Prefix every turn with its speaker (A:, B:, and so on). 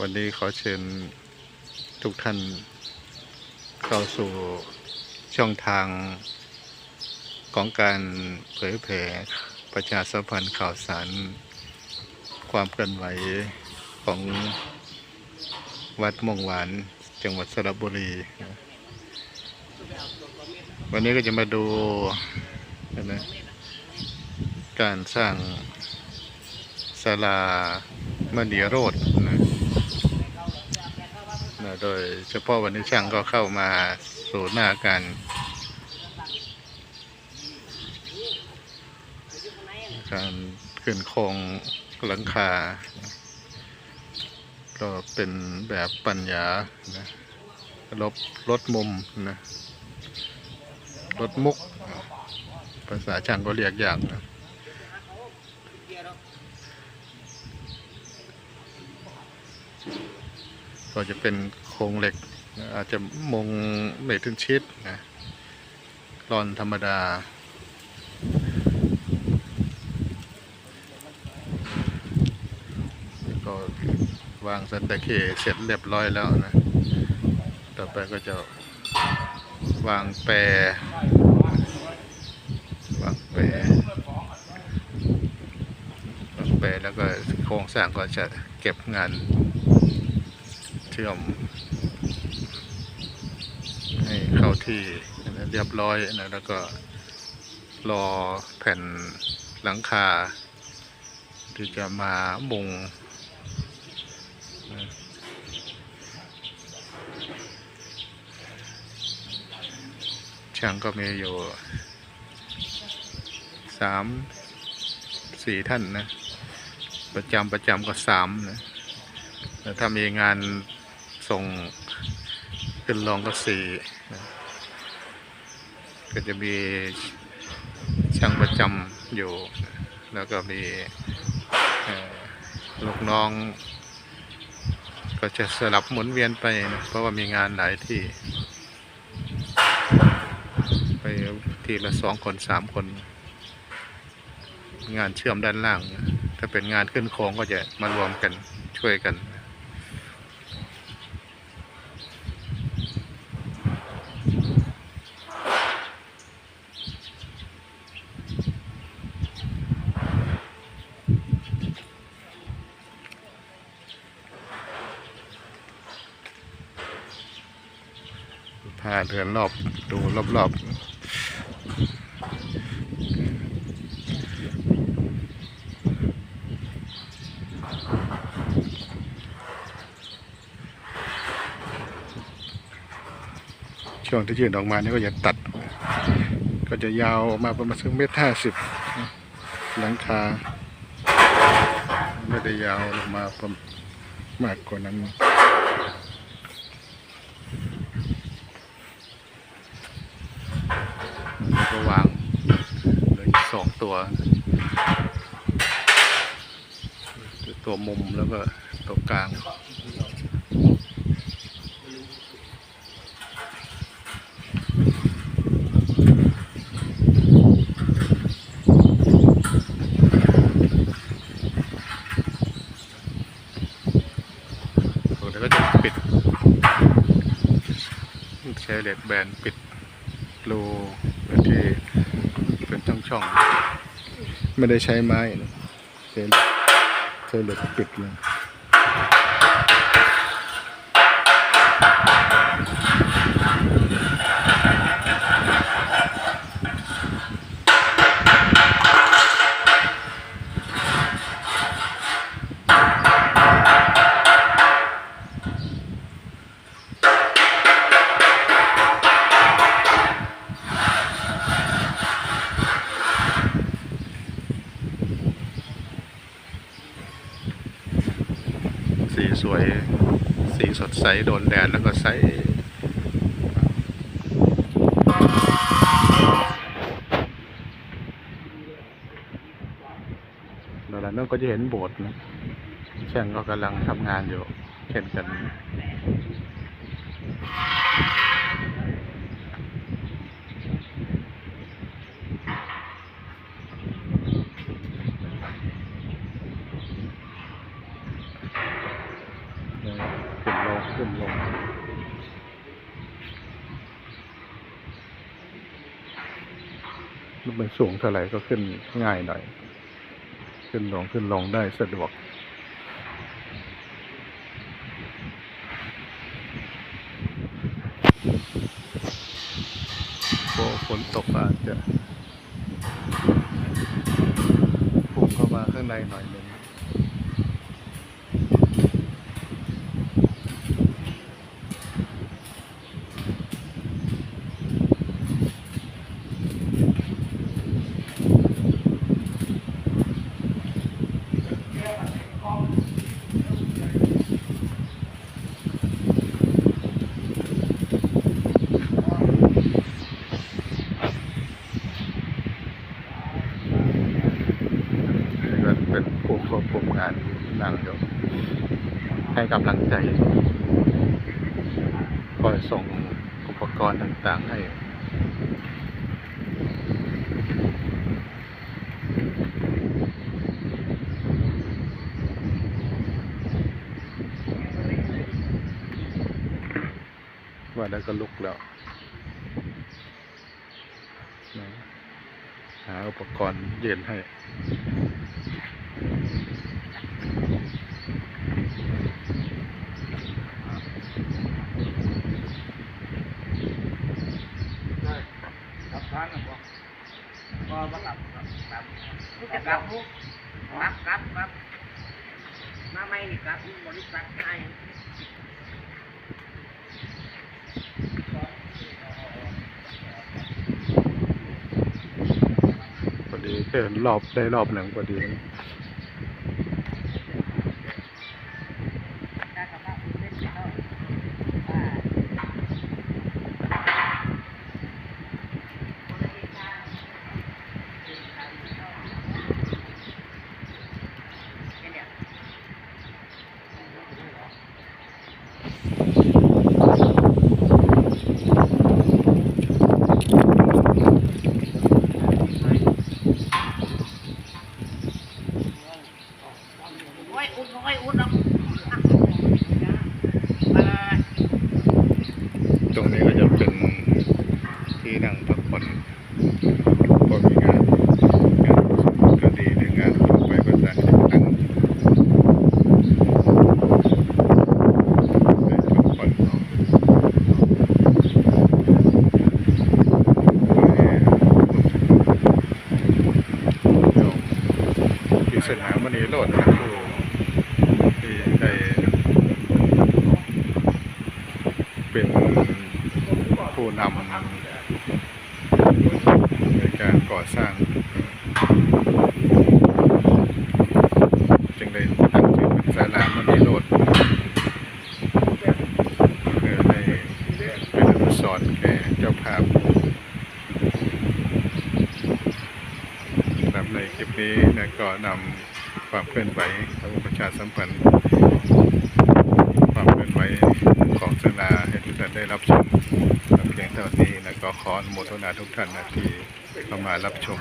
A: วันนี้ขอเชิญทุกท่านเข้าสู่ช่องทางของการเผยแผ่ประชาสัมพันธ์ข่าวสาร ความเคลื่อนไหวของวัดมงหวานจังหวัดสระบุรี วันนี้ก็จะมาดูนะการสร้างศาลามณีโรด นะโดยเฉพาะวันนี้ช่างก็เข้ามาสู่หน้าการการขึ้นโครงหลังคา ก็เป็นแบบปัญญานะลบลดมุมนะลดมุก ภาษาช่างก็เรียกอย่างนะ ก็จะเป็นโครงเหล็ก อาจจะมงไม่ถึงชิดนะรอนธรรมดา ก็วางสันตะเคเสร็จเรียบร้อยแล้วนะ ต่อไปก็จะวางแปรวางแปรวางแปรแล้วก็โครงสร้างก็จะเก็บงาน เชื่อม ให้เข้าที่เรียบร้อยนะแล้วก็รอแผ่นหลังคา ที่จะมามุงช่างก็มีอยู่สามสี่ท่านนะ ประจำประจำก็สามนะแต่ถ้ามีงาน ส่งขึ้นรองก็สี่นะก็จะมีช่างประจำอยู่ แล้วก็มีลูกน้อง ก็จะสลับหมุนเวียนไปนะเพราะว่ามีงานหลายที่ ไปทีละสองคนสามคน งานเชื่อมด้านล่างนะถ้าเป็นงานขึ้นโค้งก็จะมารวมกันช่วยกัน พา เดินรอบดูรอบๆ ช่วงที่ยื่นออกมานี่ก็จะตัด ก็จะยาวออกมาประมาณสักเมตรห้าสิบหลังคา ไม่ได้ยาวลงมาประมากกว่านั้น แล้วก็วางเหลืออีก สองตัว ตัวมุมแล้วก็ตัวกลางตัวก็จะปิด ใช้เหล็กแบนปิดรูที่เป็น ช่อง ไม่ได้ใช้ไม้นะใช้ใช้เหล็กปิดเลย สดใสโดนแดดแล้วก็ใสแล้วหลังนั้นก็จะเห็นโบสถ์นะช่างก็กำลังทำงานอยู่เช่นกัน นะ มันสูงเท่าไหร่ก็ขึ้นง่ายหน่อย ขึ้นลงขึ้นลงได้สะดวก พอฝนตกอาจจะพุ่งเข้ามาข้างในหน่อยหนึ่ง นี่ก็เป็นผู้ ควบคุมงานนั่งอยู่ให้กำลังใจคอยส่งอุปกรณ์ต่างๆให้ว่าแล้วก็ลุกแล้วหาอุปกรณ์เย็นให้
B: กับทางนะบ่บ่บ่กลับครับครับจะกลับมุกกลับกลับกลับมาไม่นี่กลั บริษัทให้
A: พอดีเดินรอบได้รอบหนึ่งพอดี
B: ถ้ากับว่าเล่นเข้าอ่า โอ้ยอุ่นโอ้ยอุ่นเนาะมา
A: ตรงนี้ก็จะเป็นที่นั่งพักผ่อนพอมีงานงานก็ดีหรืองานทั่วไปก็จะให้นั่งได้พักผ่อน เสนามมณีโลดนะผู้ที่ได้เป็นผู้นำในการก่อสร้าง จึงได้ตั้งชื่อเป็นศาลามณีโรดเพื่อให้เป็นอนุสรณ์แก่เจ้าภาพสำหรับใน คลิปนี้นะก็นำความเคลื่อนไหวของประชาสัมพันธ์ความเคลื่อนไหวของสลาให้ทุกท่านได้รับชมเพียงเท่านี้นะก็ขออนุโมทนาทุกท่านนะที่เข้ามารับชม